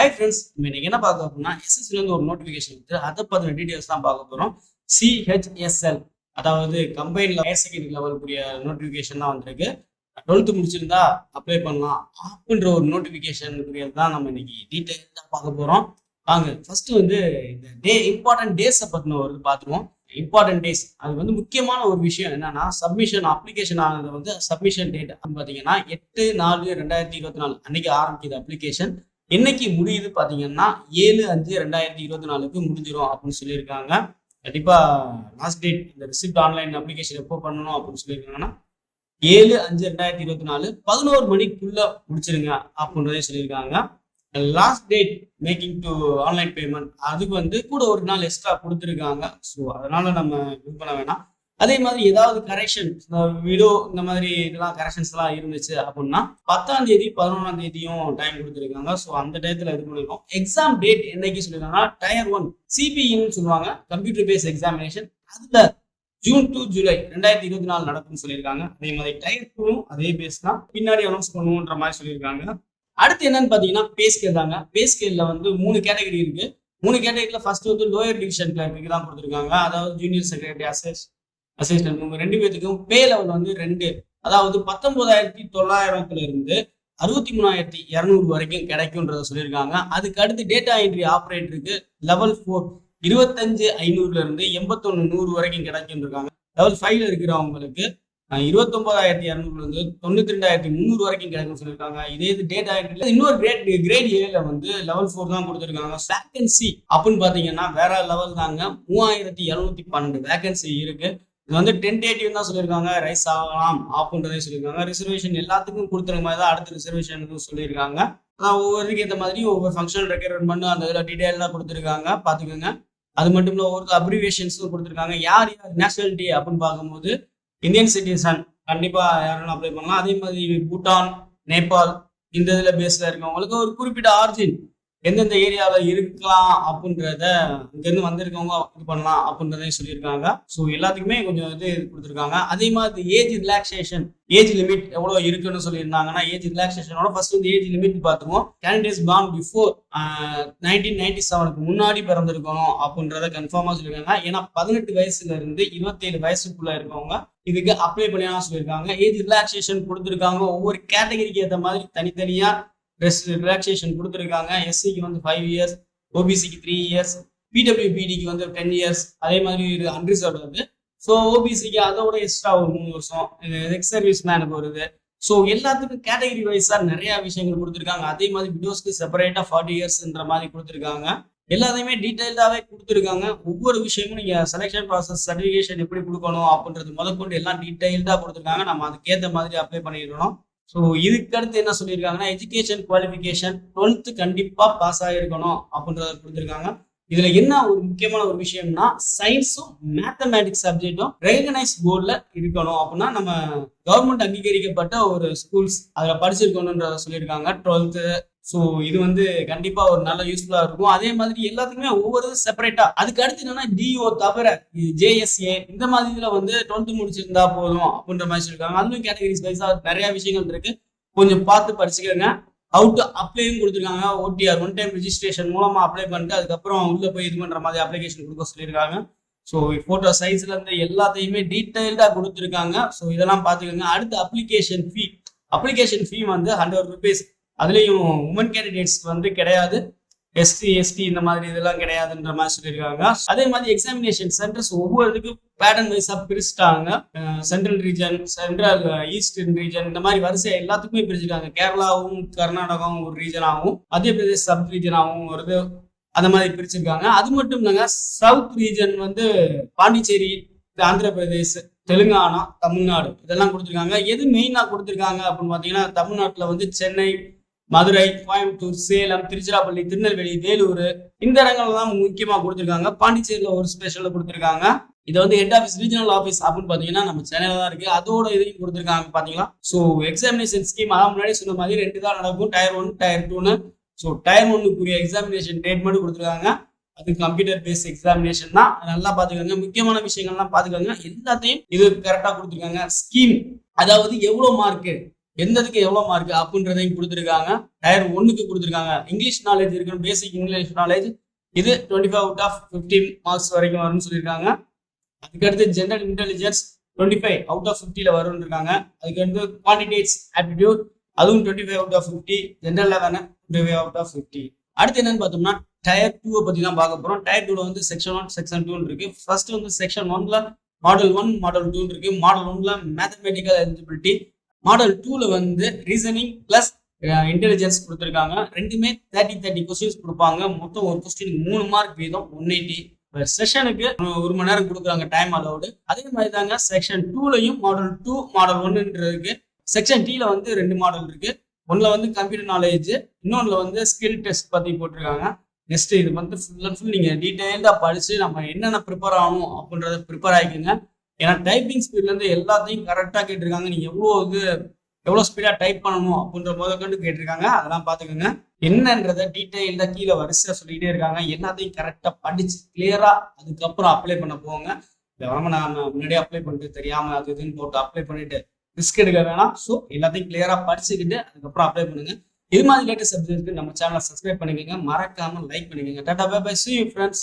Hi friends நம்ம இன்னைக்கு என்ன பார்க்க போறோம்னா SSC இருந்து ஒரு நோட்டிஃபிகேஷன் வந்து அதை பத்தின டீடைல்ஸ் தான் பார்க்க போறோம். சிஹெச்எஸ்எல் அதாவது கம்பைன் ஹையர் செகண்டரி லெவலுக்குரிய நோட்டிஃபிகேஷன் தான் வந்திருக்கு. டுவெல்த்து முடிச்சிருந்தா அப்ளை பண்ணலாம் அப்படின்ற ஒரு நோட்டிஃபிகேஷனுக்குரியது தான் நம்ம இன்னைக்கு டீட்டெயிலாக பார்க்க போறோம். வாங்க ஃபர்ஸ்ட் வந்து இந்த டே இம்பார்ட்டன்ட் டேஸை பற்றின ஒரு இது பார்த்துருவோம். இம்பார்ட்டன்ட் டேஸ் அது வந்து முக்கியமான ஒரு விஷயம் என்னன்னா சப்மிஷன் அப்ளிகேஷன் ஆனது வந்து சப்மிஷன் டேட் அப்படின்னு பார்த்தீங்கன்னா எட்டு நாலு ரெண்டாயிரத்தி இருபத்தி நாலு அன்னைக்கு ஆரம்பிக்குது அப்ளிகேஷன் என்னைக்கு முடியுது பார்த்தீங்கன்னா ஏழு அஞ்சு ரெண்டாயிரத்தி இருபத்தி நாலுக்கு முடிஞ்சிடும் அப்படின்னு சொல்லியிருக்காங்க. கண்டிப்பாக லாஸ்ட் டேட் இந்த ரிசிப்ட் ஆன்லைன் அப்ளிகேஷன் எப்போ பண்ணணும் அப்படின்னு சொல்லியிருக்காங்கன்னா ஏழு அஞ்சு ரெண்டாயிரத்தி இருபத்தி நாலு பதினோரு மணிக்குள்ள முடிச்சிருங்க அப்படின்றதே சொல்லியிருக்காங்க. Last date making to online payment அதுக்கு வந்து கூட ஒரு நாள் எக்ஸ்ட்ரா கொடுத்துருக்காங்க. ஸோ அதனால நம்ம இது பண்ண வேணாம். அதே மாதிரி ஏதாவது கரெக்ஷன் இந்த விடோ இந்த மாதிரி இதெல்லாம் கரெக்ஷன்ஸ் எல்லாம் இருந்துச்சு அப்படின்னா பத்தாம் தேதி பதினொன்றாம் தேதியும் டைம் கொடுத்துருக்காங்க. ஸோ அந்த டயத்தில் இது பண்ணிருக்கோம். எக்ஸாம் டேட் என்னைக்கு சொல்லியிருக்காங்கன்னா டயர் ஒன் சிபிஇன்னு சொல்லுவாங்க. கம்ப்யூட்டர் பேஸ் எக்ஸாமினேஷன் அதுல ஜூன் டூ ஜூலை ரெண்டாயிரத்தி இருபத்தி நாலு நடக்கும்னு சொல்லியிருக்காங்க. அதே மாதிரி டயர் டூவும் அதே பேஸ் தான். பின்னாடி அனௌன்ஸ் பண்ணுவோன்ற மாதிரி சொல்லியிருக்காங்க. அடுத்து என்னன்னு பாத்தீங்கன்னா பே ஸ்கேல் தாங்க. பே வந்து மூணு கேட்டகரி இருக்கு. மூணு கேட்டகரியில ஃபர்ஸ்ட் வந்து லோயர் டிவிஷன் கிளர்க்கு தான் கொடுத்துருக்காங்க. அதாவது ஜூனியர் செக்ரட்டரி அசிஸ்ட் அசிஸ்டன்ட் இவங்க ரெண்டு பேத்துக்கும் பே லெவல் வந்து ரெண்டு. அதாவது பத்தொன்பதாயிரத்தி தொள்ளாயிரத்துல இருந்து அறுபத்தி மூணாயிரத்தி இரநூறு வரைக்கும் கிடைக்கும்ன்றத சொல்லியிருக்காங்க. அதுக்கு அடுத்து டேட்டா என்ட்ரி ஆப்ரேட்டருக்கு லெவல் ஃபோர் இருபத்தஞ்சு ஐநூறுல இருந்து எண்பத்தொன்னு நூறு வரைக்கும் கிடைக்கும் இருக்காங்க லெவல் ஃபைவ்ல இருக்கிறவங்களுக்கு இருபத்தொன்பதாயிரத்தி இரநூறுல இருந்து தொண்ணூத்தி ரெண்டாயிரத்தி முந்நூறு வரைக்கும் கிடைக்கும்னு சொல்லியிருக்காங்க. இதே இது டேட்டா என்ட்ரில இன்னொரு கிரேட் கிரேட் ஏல வந்து லெவல் ஃபோர் தான் கொடுத்துருக்காங்க. வேகன்சி அப்படின்னு பாத்தீங்கன்னா வேற லெவல் தாங்க. மூவாயிரத்தி இரநூத்தி பன்னெண்டு வேகன்சி இருக்கு. இது வந்து டென்டேட்டிவ் தான் சொல்லியிருக்காங்க. ரைஸ் ஆகலாம் அப்படின்றதே சொல்லியிருக்காங்க. ரிசர்வேஷன் எல்லாத்துக்கும் கொடுத்துற மாதிரி தான் அடுத்த ரிசர்வேஷன் சொல்லியிருக்காங்க. அதான் ஒவ்வொருக்கும் ஏற்ற மாதிரி ஒவ்வொரு ஃபங்க்ஷன் ரெக்யர்மெண்ட் அந்த இதில் டீட்டெயிலாக கொடுத்துருக்காங்க. பார்த்துக்கோங்க. அது மட்டும் இல்லை ஒவ்வொரு அப்ரிவேஷன்ஸும் கொடுத்துருக்காங்க. யார் யார் நேஷனாலிட்டி அப்படின்னு பார்க்கும்போது இந்தியன் சிட்டிசன் கண்டிப்பாக யாரெல்லாம் அப்ளை பண்ணலாம். அதே மாதிரி பூட்டான் நேபாள் இந்த இதில் பேஸில் இருக்கவங்களுக்கு ஒரு குறிப்பிட்ட ஆர்ஜின் எந்தெந்த ஏரியாவில் இருக்கலாம் அப்படின்றத இங்கேருந்து வந்திருக்கவங்க இது பண்ணலாம் அப்படின்றதையும் சொல்லியிருக்காங்க. ஸோ எல்லாத்துக்குமே கொஞ்சம் இது கொடுத்துருக்காங்க. அதே மாதிரி ஏஜ் ரிலாக்ஸேஷன் ஏஜ் லிமிட் எவ்வளோ இருக்குன்னு சொல்லியிருந்தாங்கன்னா ஏஜ் ரிலாக்ஸேஷனோட ஃபர்ஸ்ட் வந்து ஏஜ் லிமிட் பார்த்துருவோம் candidates born before nineteen ninety செவனுக்கு முன்னாடி பிறந்திருக்கணும் அப்படின்றத கன்ஃபார்மாக சொல்லியிருக்காங்க. ஏன்னா பதினெட்டு வயசுல இருந்து இருபத்தேழு வயசுக்குள்ள இருக்கவங்க இதுக்கு அப்ளை பண்ணியா சொல்லியிருக்காங்க. ஏஜ் ரிலாக்ஸேஷன் கொடுத்துருக்காங்க. ஒவ்வொரு கேட்டகரிக்கு ஏற்ற மாதிரி தனித்தனியாக ரெஸ்ட் ரிலாக்ஸேஷன் கொடுத்துருக்காங்க. எஸ்சிக்கு வந்து ஃபைவ் இயர்ஸ் ஓபிசிக்கு த்ரீ இயர்ஸ் பிடபிள்யூபிடிக்கு வந்து டென் இயர்ஸ் அதே மாதிரி இது அன்ரிசர்வ் வந்து ஸோ ஓபிசிக்கு அதோட எக்ஸ்ட்ரா ஒரு மூணு வருஷம். எக்ஸ் சர்வீஸ் மேனுக்கு வருது. ஸோ எல்லாத்துக்கும் கேட்டகரி வைஸாக நிறைய விஷயங்கள் கொடுத்துருக்காங்க. அதே மாதிரி விடோஸ்க்கு செப்பரேட்டாக ஃபார்ட்டி இயர்ஸ்ன்ற மாதிரி கொடுத்துருக்காங்க. எல்லாத்தையுமே டீட்டெயில்டாகவே கொடுத்துருக்காங்க. ஒவ்வொரு விஷயமும் நீங்கள் செலெக்ஷன் ப்ராசஸ் சர்டிஃபிகேஷன் எப்படி கொடுக்கணும் அப்படின்றது முதற்கொண்டு எல்லாம் டீட்டெயில்டாக கொடுத்துருக்காங்க. நம்ம அதுக்கேற்ற மாதிரி அப்ளை பண்ணிடணும். ஸோ இதுக்கு அடுத்து என்ன சொல்லியிருக்காங்கன்னா எஜுகேஷன் குவாலிஃபிகேஷன் டுவெல்த்து கண்டிப்பாக பாஸ் ஆகிருக்கணும் அப்படின்றத கொடுத்துருக்காங்க. இதுல என்ன ஒரு முக்கியமான ஒரு விஷயம்னா சயின்ஸும் மேத்தமேட்டிக்ஸ் சப்ஜெக்டும் ரெகனைஸ் போர்டில் இருக்கணும் அப்படின்னா நம்ம கவர்மெண்ட் அங்கீகரிக்கப்பட்ட ஒரு ஸ்கூல்ஸ் அதில் படிச்சிருக்கணுன்றத சொல்லியிருக்காங்க. டுவெல்த்து ஸோ இது வந்து கண்டிப்பா ஒரு நல்ல யூஸ்ஃபுல்லா இருக்கும். அதே மாதிரி எல்லாத்துக்குமே ஒவ்வொரு செப்பரேட்டா அதுக்கு அடுத்து என்னன்னா டிஓ தவிர ஜேஎஸ்ஏ இந்த மாதிரி இதுல வந்து டுவெல்த் முடிச்சிருந்தா போதும் அப்படின்ற மாதிரி சொல்லியிருக்காங்க அதுவும் கேட்டகரிஸ் வைஸா நிறைய விஷயங்கள் இருக்கு. கொஞ்சம் பார்த்து படிச்சுக்கோங்க. அவுட் அப்ளையும் கொடுத்துருக்காங்க. ஓடிஆர் ஒன் டைம் ரிஜிஸ்ட்ரேஷன் மூலமா அப்ளை பண்ணிட்டு அதுக்கப்புறம் உள்ள போய் இது பண்ற மாதிரி அப்ளிகேஷன் கொடுக்க சொல்லியிருக்காங்க. ஸோ ஃபோட்டோ சைஸ்ல இருந்து எல்லாத்தையுமே டீட்டெயில்டா கொடுத்துருக்காங்க. ஸோ இதெல்லாம் பார்த்துக்கோங்க. அடுத்து அப்ளிகேஷன் ஃபீ அப்ளிகேஷன் ஃபீ வந்து ஹண்ட்ரட் ருபீஸ் அதுலேயும் உமன் கேண்டிடேட்ஸ் வந்து கிடையாது. எஸ்டி எஸ்டி இந்த மாதிரி இதெல்லாம் கிடையாதுன்ற மாதிரி சொல்லியிருக்காங்க. அதே மாதிரி எக்ஸாமினேஷன் சென்டர்ஸ் ஒவ்வொருக்கும் பேட்டர்ன் வைஸாக பிரிச்சுட்டாங்க. Central region central eastern region இந்த மாதிரி வரிசை எல்லாத்துக்குமே பிரிச்சுருக்காங்க கேரளாவும் கர்நாடகாவும் ஒரு ரீஜனாகவும் மத்திய பிரதேஷ் சப் ரீஜனாகவும் வருது. அந்த மாதிரி பிரிச்சிருக்காங்க. அது மட்டும் இல்லைங்க சவுத் ரீஜன் வந்து பாண்டிச்சேரி ஆந்திர பிரதேஷ் தெலுங்கானா தமிழ்நாடு இதெல்லாம் கொடுத்துருக்காங்க. எது மெயினாக கொடுத்துருக்காங்க அப்படின்னு பார்த்தீங்கன்னா தமிழ்நாட்டில் வந்து சென்னை மதுரை கோயம்புத்தூர் சேலம் திருச்சிராப்பள்ளி திருநெல்வேலி வேலூர் இந்த இடங்கள்ல தான் முக்கியமா கொடுத்துருக்காங்க. பாண்டிச்சேரியில ஒரு ஸ்பெஷல் கொடுத்துருக்காங்க. இது வந்து ஹெட் ஆஃபீஸ் ரீஜனல் ஆஃபீஸ் அப்படின்னு பாத்தீங்கன்னா நம்ம சென்னையில தான் இருக்கு. அதோட இதையும் கொடுத்துருக்காங்க பாத்தீங்களா ஸோ எக்ஸாமினேஷன் ஸ்கீம் அதான் முன்னாடி சொன்ன மாதிரி ரெண்டு தான் நடக்கும். டயர் ஒன் டயர் டூன்னு ஸோ டயர் ஒன்னுக்குரிய எக்ஸாமினேஷன் டேட் மட்டும் கொடுத்துருக்காங்க. அது கம்ப்யூட்டர் பேஸ்ட் எக்ஸாமினேஷன் தான். நல்லா பாத்துக்கோங்க முக்கியமான விஷயங்கள்லாம் பாத்துக்கோங்க எல்லாத்தையும் இது கரெக்டா கொடுத்துருக்காங்க. ஸ்கீம் அதாவது எவ்வளவு மார்க்கு எந்ததுக்கு எவ்வளோ மார்க் அப்படின்றதையும் கொடுத்துருக்காங்க. டயர் ஒன்றுக்கு கொடுத்துருக்காங்க. இங்கிலீஷ் நாலேஜ் இருக்கணும். பேசிக் இங்கிலீஷ் நாலேஜ் இது twenty five out of fifteen marks வரைக்கும் வரும்னு சொல்லியிருக்காங்க. அதுக்கடுத்து general intelligence twenty five out of ஃபிஃப்டியில் வரும்னு இருக்காங்க. அதுக்கடுத்து குவான்டிடேட்ஸ் ஆப்டிடியூட் அதுவும் twenty five out of fifty general eleven twenty five out of fifty அடுத்து என்னன்னு பார்த்தோம்னா டயர் டூவை பற்றி தான் பார்க்க போகிறோம் டயர் டூவில் வந்து செக்ஷன் ஒன் செக்ஷன் டூன்னு இருக்கு. ஃபர்ஸ்ட் வந்து செக்ஷன் ஒன்ல மாடல் ஒன் மாடல் டூன்னு இருக்கு. மாடல் ஒன்ல மேத்தமெட்டிக்கல் எலிஜிபிலிட்டி மாடல் டூல வந்து ரீசனிங் பிளஸ் இன்டெலிஜென்ஸ் கொடுத்துருக்காங்க. ரெண்டுமே தேர்ட்டி தேர்ட்டி கொஸ்டின்ஸ் கொடுப்பாங்க. மொத்தம் ஒரு கொஸ்டினுக்கு மூணு மார்க் வீதம் ஒன் எயிட்டி செஷனுக்கு ஒரு மணி நேரம் கொடுக்குறாங்க டைம் அலவுடு அதே மாதிரி தாங்க செக்ஷன் டூலையும் மாடல் டூ மாடல் ஒன்னுன்றது செக்ஷன் டீல வந்து ரெண்டு மாடல் இருக்கு. ஒன்ல வந்து கம்ப்யூட்டர் நாலேஜ் இன்னொன்னுல வந்து ஸ்கில் டெஸ்ட் பத்தி போட்டிருக்காங்க. நெக்ஸ்ட் இது வந்து ஃபுல் அண்ட் ஃபுல் நீங்கள் டீட்டெயில்டாக படித்து நம்ம என்னென்ன ப்ரிப்பேர் ஆகணும் அப்படின்றத ப்ரிப்பேர் ஆகிக்கோங்க. ஏன்னா டைப்பிங் ஸ்பீட்ல இருந்து எல்லாத்தையும் கரெக்டா கேட்டிருக்காங்க. நீங்கள் எவ்வளோ இது எவ்வளோ ஸ்பீடா டைப் பண்ணணும் அப்படின்ற போத கொண்டு கேட்டிருக்காங்க. அதெல்லாம் பாத்துக்கோங்க என்னன்றத டீடைல்டா கீழே வரிசையா சொல்லிட்டே இருக்காங்க. எல்லாத்தையும் கரெக்டா படிச்சு கிளியரா அதுக்கப்புறம் அப்ளை பண்ண போவாங்க. இல்லாம நாம் முன்னாடியே அப்ளை பண்ணிட்டு தெரியாம அது இதுன்னு போட்டு அப்ளை பண்ணிட்டு ரிஸ்க் எடுக்க வேணாம். ஸோ எல்லாத்தையும் கிளியரா படிச்சுக்கிட்டு அதுக்கப்புறம் அப்ளை பண்ணுங்க. இது மாதிரி லேட்டஸ்ட் சப்ஜெக்ட் நம்ம சேனலை சப்ஸ்கிரைப் பண்ணிக்கோங்க. மறக்காம லைக் பண்ணிக்கோங்க. Tata bye bye see friends